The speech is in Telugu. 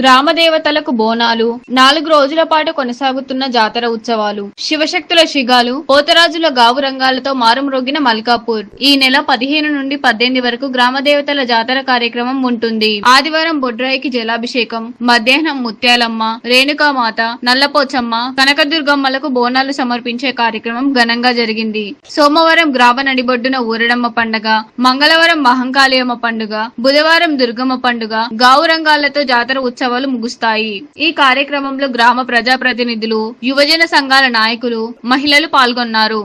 గ్రామ దేవతలకు బోనాలు నాలుగు రోజుల పాటు కొనసాగుతున్న జాతర ఉత్సవాలు శివశక్తుల శిగాలు పోతరాజుల గావు రంగాలతో మారుమ్రోగిన మల్కాపూర్. ఈ నెల పదిహేను నుండి పద్దెనిమిది వరకు గ్రామ దేవతల జాతర కార్యక్రమం ఉంటుంది. ఆదివారం బొడ్రాయికి జలాభిషేకం మధ్యాహ్నం ముత్యాలమ్మ రేణుకామాత నల్లపోచమ్మ కనకదుర్గమ్మలకు బోనాలు సమర్పించే కార్యక్రమం ఘనంగా జరిగింది. సోమవారం గ్రామ నడిబొడ్డున ఊరడమ్మ పండగ మంగళవారం మహంకాళియమ్మ పండుగ బుధవారం దుర్గమ్మ పండుగ గావు రంగాలతో జాతర సభలు ముగుస్తాయి. ఈ కార్యక్రమంలో గ్రామ ప్రజాప్రతినిధులు యువజన సంఘాల నాయకులు మహిళలు పాల్గొన్నారు.